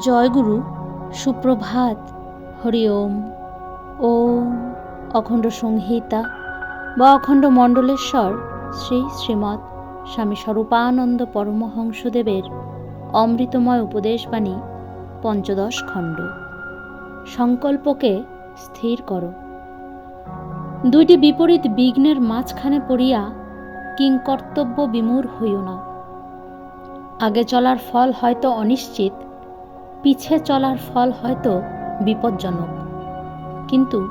জয়গুরু, সুপ্রভাত, হরি ওম। অখণ্ড সংহিতা বা অখণ্ড মণ্ডলেশ্বর শ্রী শ্রীমৎ স্বামী স্বরূপানন্দ পরমহংসদেবের অমৃতময় উপদেশবাণী, পঞ্চদশ খণ্ড। সংকল্পকে স্থির করো। দুইটি বিপরীত বিঘ্নের মাঝখানে পড়িয়া কিংকর্তব্য বিমূর হইও না। আগে চলার ফল হয়তো অনিশ্চিত পিছে চলার ফল হয়তো বিপজ্জনক। কিন্তু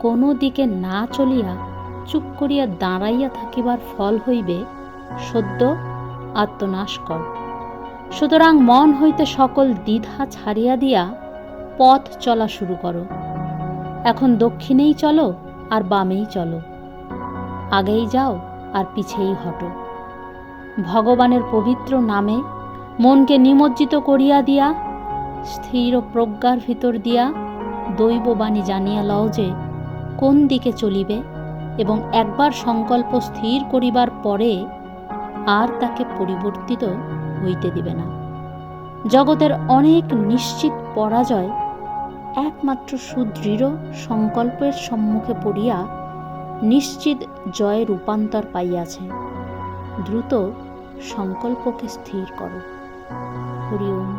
কোনো দিকে না চলিয়া চুপ করিয়া দাঁড়াইয়া থাকিবার ফল হইবে সদ্য আত্মনাশকর। সুতরাং মন হইতে সকল দ্বিধা ছাড়িয়া দিয়া পথ চলা শুরু করো। এখন দক্ষিণেই চলো আর বামেই চলো। আগেই যাও আর পিছেই হটো। ভগবানের পবিত্র নামে মনকে নিমজ্জিত করিয়া দিয়া, স্থির প্রজ্ঞার ভিতর দিয়া দৈববাণী জানিয়া লও যে, কোন দিকে চলিবে এবং একবার সংকল্প স্থির করিবার পরে আর তাকে পরিবর্তিত হইতে দিবে না। জগতের অনেক নিশ্চিত পরাজয় একমাত্র সুদৃঢ় সংকল্পের সম্মুখে পড়িয়া নিশ্চিত জয়ে রূপান্তর পাইয়াছে। দ্রুত সংকল্পকে স্থির করো। হরি ওম